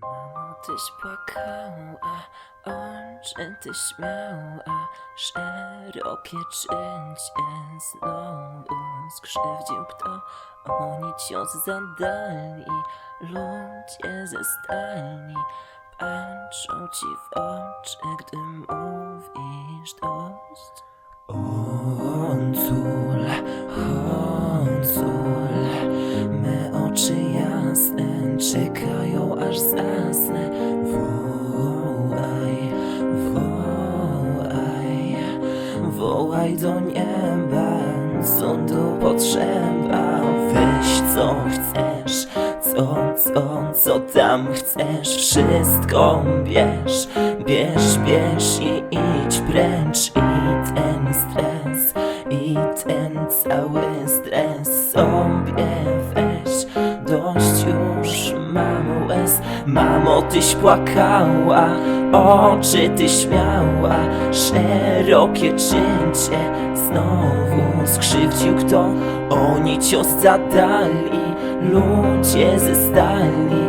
Mamo, tyś płakała, oczy ty śmiała, szerokie czycie znowu skrzywdził kto. Oni cios zadali, ludzie ze stali, patrzą ci w oczy, gdy mówisz dość. Zasnę. Wołaj, wołaj, wołaj do nieba, co tu potrzeba. Weź co chcesz, co, co, co tam chcesz, wszystko bierz, bierz, bierz i idź precz i ten stres, i ten cały stres sobie mamo tyś płakała, oczy ty śmiała, szerokie czycie, znowu skrzywdził kto, oni cios zadali, ludzie ze stali,